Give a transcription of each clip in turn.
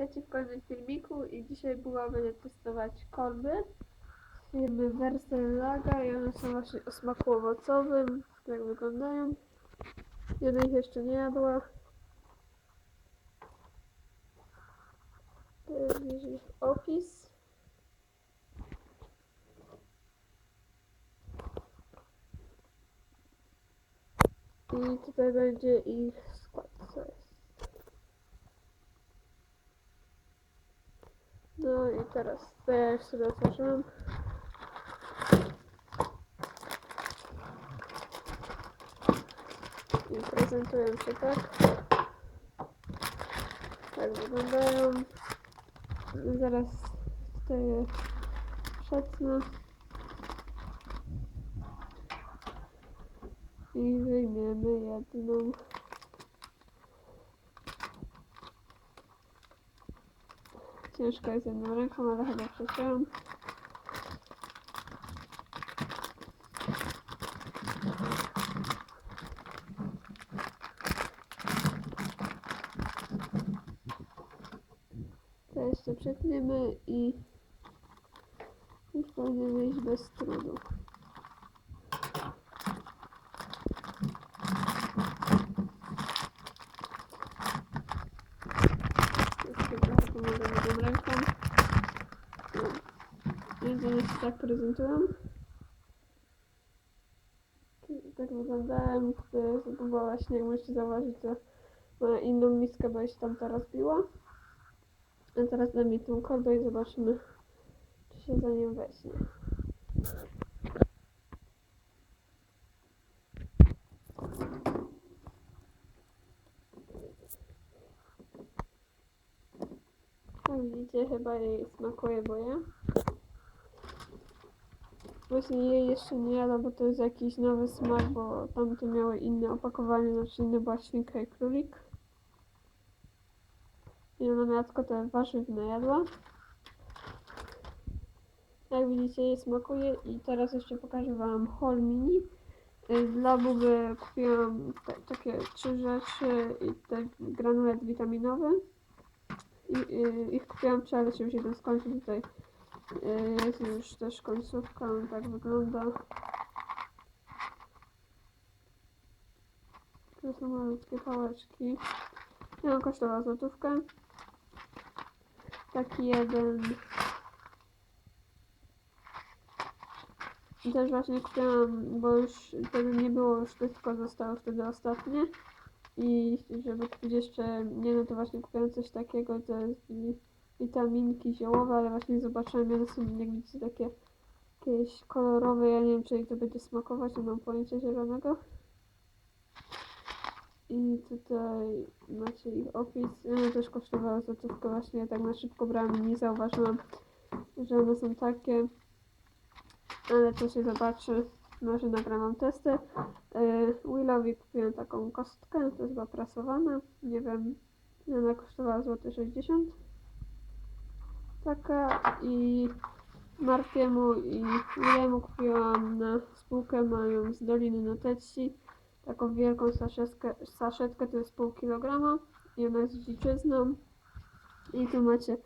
Witajcie w kolejnym filmiku i dzisiaj będzie testować kolby z firmy Versellaga i one są właśnie o smaku owocowym, jak wyglądają. Jedna ich jeszcze nie jadła. To jest ich opis. I tutaj będzie ich skład, co jest. No i teraz już sobie otworzyłam. I prezentują się tak. Tak wyglądają. Zaraz tutaj przetnę. I wyjmiemy jedną. Ciężko jest jedną ręką, ale chyba przeciąłem. To jeszcze przetniemy i już powinien wyjść bez trudu. Jeszcze trochę pomogę jedną ręką. No. One się tak prezentują. Tak wyglądają. To była właśnie, jak możecie zauważyć, to ma inną miskę, bo się tam ta rozbiła. A teraz dam tą korbę i zobaczymy, czy się za nią weźmie. Jak widzicie, chyba jej smakuje, bo ja. Właśnie jej jeszcze nie jadam, bo to jest jakiś nowy smak, bo tamte miały inne opakowanie, znaczy inne była świnka i królik. I ona miała tylko te warzywne jadła. Jak widzicie, jej smakuje i teraz jeszcze pokażę wam Hol Mini. Y, Dla Buby kupiłam takie trzy rzeczy i te granulet witaminowy. I, y, ich kupiłam ale się już jeden skończył tutaj. Y, Jest już też końcówka, tak wygląda. To są malutkie pałeczki. I on kosztował złotówkę. Taki jeden. Też właśnie kupiłam, bo już wtedy nie było, już tylko zostało wtedy ostatnie. I żeby kupić jeszcze nie, no to właśnie kupiłam coś takiego, to jest witaminki ziołowe, ale właśnie zobaczyłam, one są jak widzicie takie jakieś kolorowe, ja nie wiem czy jej to będzie smakować, nie mam pojęcia zielonego. I tutaj macie ich opis. One też kosztowały złotówkę właśnie, tak na szybko brałam i nie zauważyłam, że one są takie. Ale to się zobaczy, może nagram testy. Yy, Willowi kupiłem taką kostkę, to jest chyba prasowana. Nie wiem, ona kosztowała złoty 60 Taka i Martiemu i Willemu kupiłam na spółkę, mają z Doliny Noteci taką wielką saszetkę, saszetkę to jest pół kilograma i ona jest dziczyzną. I tu macie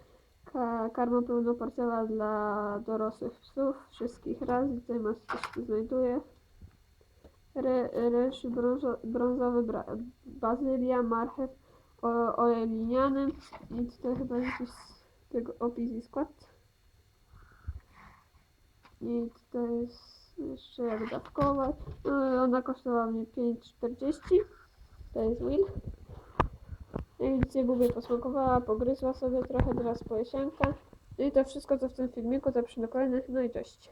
ka karma pełnoporcjowa dla dorosłych psów wszystkich raz. I tutaj macie coś tu znajduje Re, ryż brązo, brązowy, bra, bazylia, marchew, olej liniany. I tutaj chyba jakiś tego opis i skład i tutaj jest jeszcze jak dawkować. No, ona kosztowała mnie 5,40. To jest Will. Jak widzicie, Bubie posmakowała, pogryzła sobie trochę, teraz pojesionka. No i to wszystko co w tym filmiku, to przy kolejnych. No i cześć.